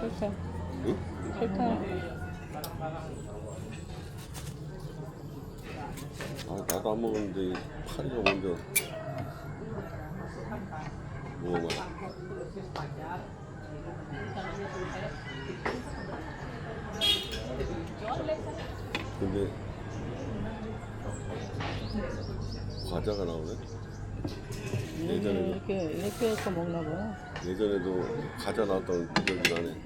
설탕. 응? 설탕. 아 나도 안 먹었는데 파리가 먼저 먹어봐. 근데 과자가 나오네. 예전에도 이렇게 이렇게 해서 먹나 봐. 예전에도 과자 나왔던 기억이 나네.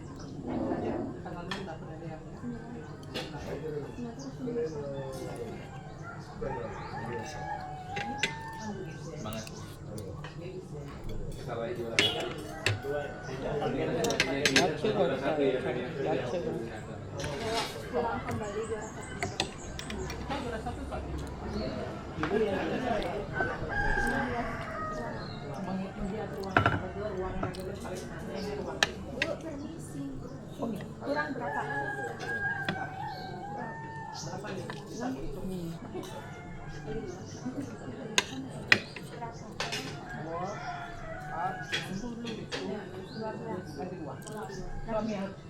야채가 없다. 야채가. pulang kembali juara satu kurang berapa? Berapa. Berapa?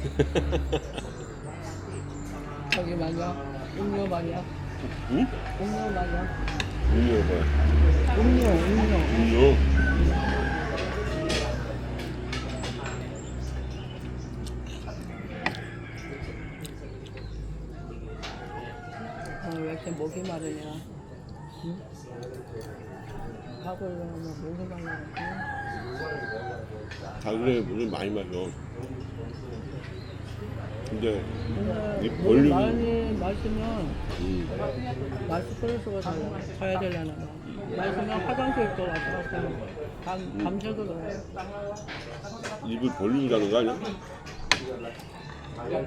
저기 말이야. 음료 말이야. 응? 음료 말이야. 음료 뭐야? 음료, 음료. 음료? 어, 왜 이렇게 목이 마르냐. 마르냐. 자기네 물을 많이 마셔. 근데 이물 볼륨이- 많이 마시면 음, 마스크레스가 달라. 가야 되려나 봐. 마시면 화장실 또 왔다 갔다 하고 밤, 밤새도 그래. 입을 볼륨 자는 거 아니야?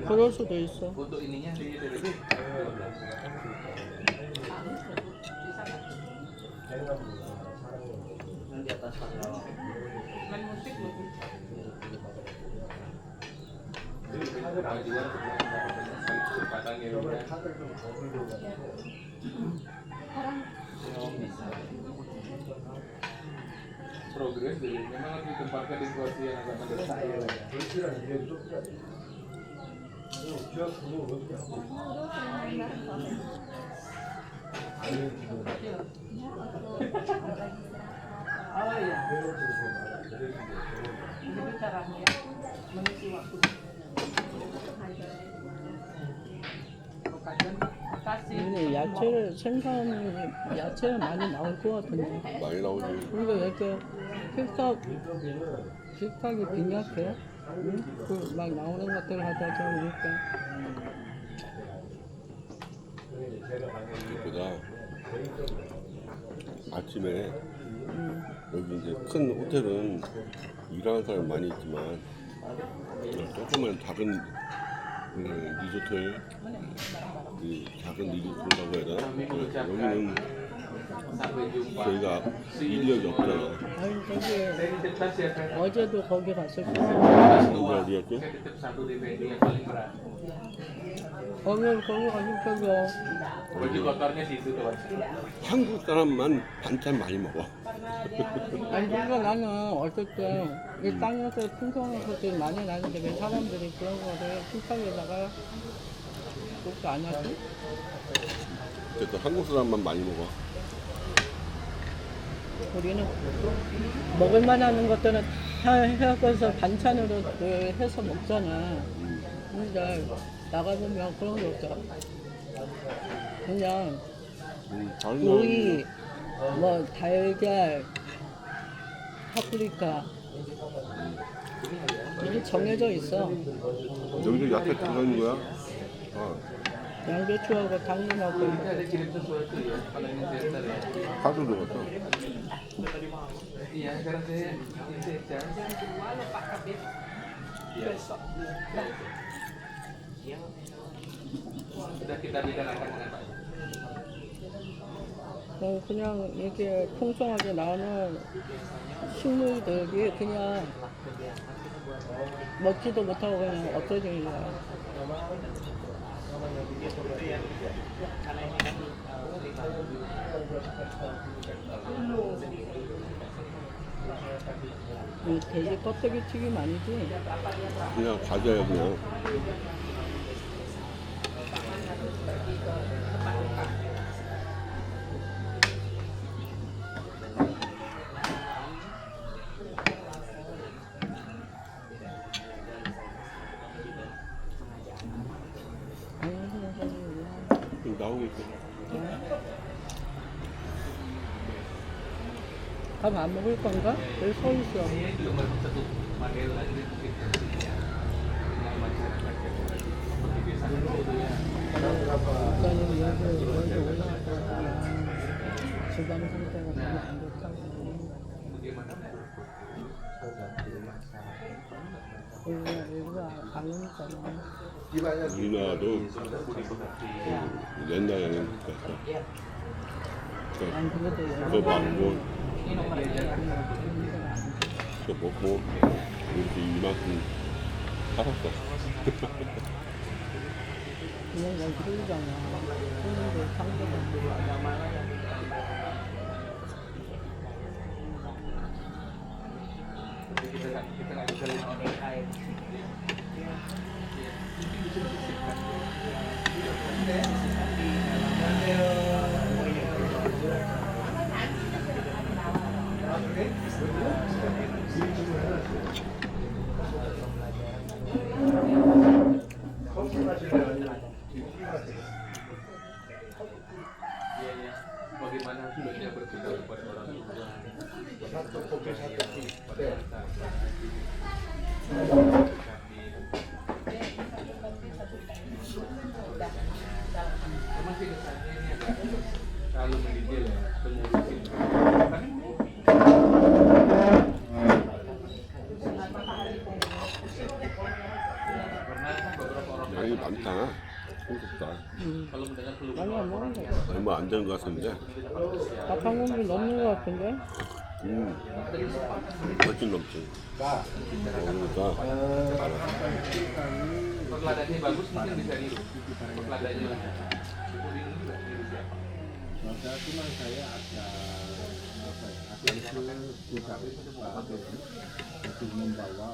그럴 수도 있어. di atas progres jadi memang harus ditempatkan di situasi yang agak mendesak ya. Yo, 근데 야채를 생선 야채가 많이 나올 것 같은데 많이 나오지. 우리가 왜 이렇게 식탁 식탁이 빈약해? 응? 그막 나오는 것들을 갖다 적으니까 그 보다 아침에 음. 여기 이제 큰 호텔은 일하는 사람 많이 있지만 조그만 작은 그 리조트 그 작은 리조트라고 해야 되나? 여기는 Sampai jumpa. 저희가 인력이 없잖아. 아니 Fred. 어제도 거기 거야 누가 berat. 거기 거기 Mas. 한국 사람만 반찬 많이 먹어. 아니 그러니까 나는 어쩔 때이 땅에서 풍성한 것들이 많이 나는데 왜 사람들이 그런 거를 식탁에다가 그것도 안 하지? 그래도 한국 사람만 많이 먹어. 우리는 먹을만 하는 것들은 다 해서 반찬으로 그 해서 먹잖아. 근데 나가보면 그런 게 없어. 그냥 음, 다른 오이, 뭐 달걀, 파프리카 이게 정해져 있어. 여기도 야채 들어가 있는 거야? 아, 양배추하고 당근하고. 파도 들어갔어. 어, 그냥 이렇게 풍성하게 나오는 식물들이 그냥 먹지도 못하고 그냥 없어지는 거야. 이 돼지 껍데기 튀김 아니지? 그냥 과자야 그냥. 밥 안 먹을 건가? 여기 서 있어. Ini juga masuk satu model lagi mungkin ya. Dengan masyarakat yang seperti biasa dulu ya. 일단은 여기 여기 올라왔다가 주방 상태가 너무 안 좋다고 Bagaimana? 여기가 여기가 안 오니까 우리나라도 옛날 여행 갔어. 난 그래도 그거 먹고 그거 먹고 이렇게 이만큼 살았어. 그냥 난 그러잖아 그런데 상대가 300을 넘는 것 같은데? 음. 훨씬 넘지. 먹으니까 membawa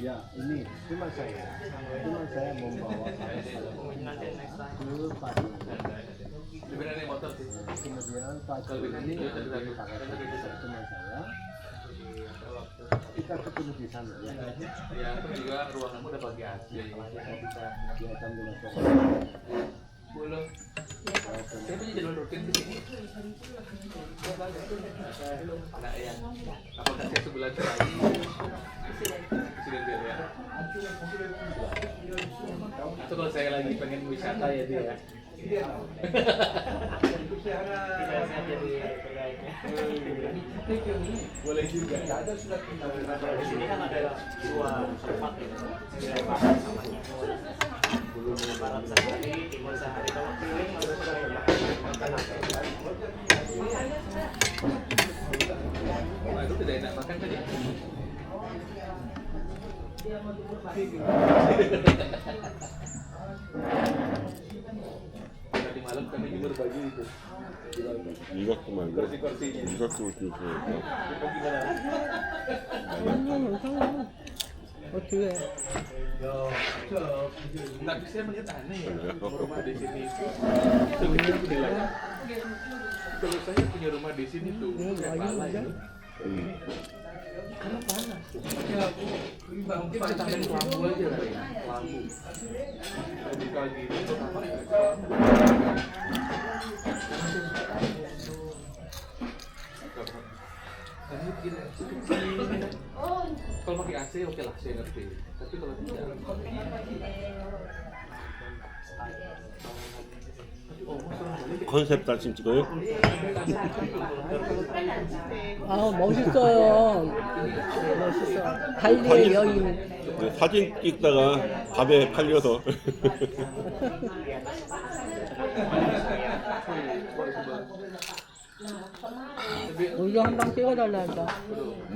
Ya, ini cuma saya, cuma saya membawa dulu Kemudian Pak ini cuma saya. Kita ketemu di sana ya. Ya, ya juga ruanganmu udah bagi asli Kita bisa ya sambil Boleh. Saya punya jadwal rutin di sini. Anak yang apakah saya sebulan sekali? Itu kalau saya lagi pengen wisata ya dia. ya. Boleh juga. Di sini kan ada dua tempat ya. Barat sama timur. Barat sehari, timur sehari. Tadi malam kami jemur baju itu. Di waktu mana? Kursi-kursinya. Di waktu itu. Oh, iya. Tapi saya melihat ya, rumah di sini itu. Kalau saya punya rumah di sini tuh, saya malah itu. Kalau pakai AC oke okay lah, saya ngerti. Tapi kalau tidak, 컨셉 사진 찍어요? 아 멋있어요. 멋있어. 달리의 여인. 네, 사진 찍다가 밥에 팔려서 우리도 한방 찍어달라 한다.